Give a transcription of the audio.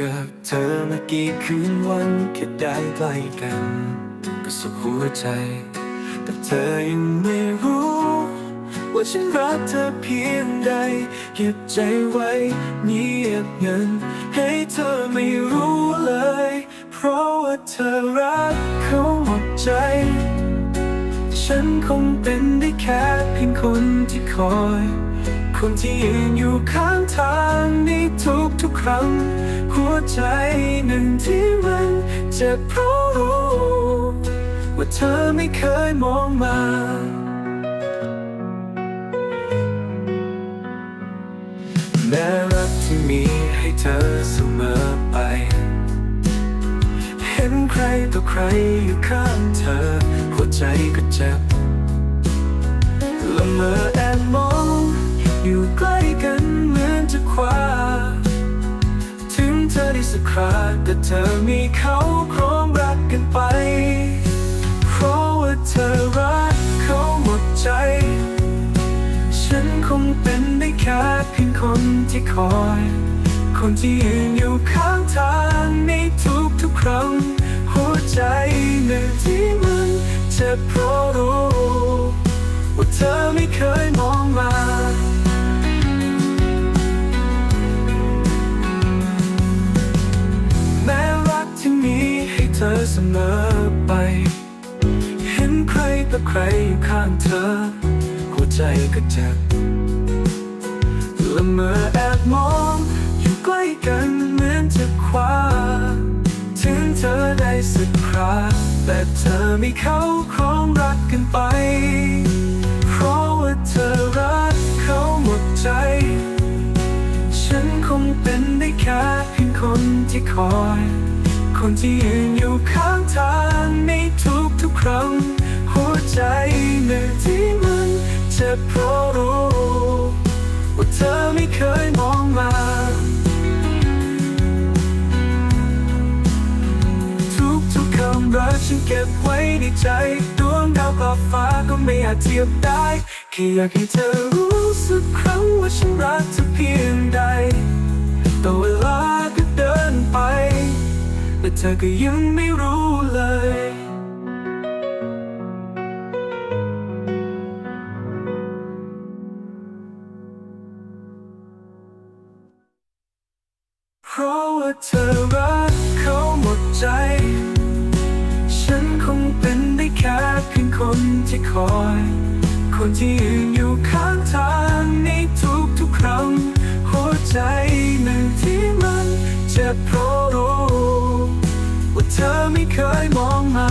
กับเธอมากี่คืนวันแค่ได้ใกล้กัน ก็สุขหัวใจ แต่เธอยังไม่รู้ ว่าฉันรักเธอเพียงใดเก็บใจไว้เงียบเงิน ให้เธอไม่รู้เลย เพราะว่าเธอรักเขาหมดใจ ฉันคงเป็นได้แค่เพียงคนที่คอย คนที่ยืนอยู่ข้างทางในทุกทุกครั้ง หัวใจหนึ่งที่มันเจ็บเพราะรู้ว่าเธอไม่เคยมองมาแม้รักที่มีให้เธอเสมอไป เห็นใครต่อใครอยู่ข้างเธอ หัวใจก็เจ็บ เธอได้สักคราแต่เธอมีเขาครองรักกันไป เพราะว่าเธอรักเขาหมดใจ ฉันคงเป็นได้แค่เพียงคนที่คอย คนที่ยืนอยู่ข้างทางในทุกทุกครั้ง หัวใจหนึ่งที่มันเจ็บเพราะรู้ว่าเธอไม่เคย เธอเสมอไป เห็นใครต่อใครอยู่ข้างเธอ หัวใจก็เจ็บละเมอแอบมองอยู่ใกล้กันเหมือนจะคว้า ถึงเธอได้สักคราแต่เธอไม่เข้าครองรักกันไป เพราะว่าเธอรักเขาหมดใจ ฉันคงเป็นได้แค่เพียงคนที่คอย คนที่ยืนอยู่ข้างทางในทุกทุกครั้ง หัวใจหนึ่งที่มันเจ็บเพราะรู้ว่าเธอไม่เคยมองมาทุกทุกคำรักฉันเก็บไว้ในใจ ดวงดาวกลับฟ้าก็ไม่อาจเทียบได้แค่อยากให้เธอรู้สักครั้งว่าฉันรักเธอเพียงใด เธอก็ยังไม่รู้เลย เพราะว่าเธอรักเขาหมดใจ ฉันคงเป็นได้แค่เพียงคนที่คอย คนที่ยืนอยู่ข้างทางในทุกทุกๆครั้ง หัวใจหนึ่งที่มันเจ็บเพราะ ธอไม่เคยมองมา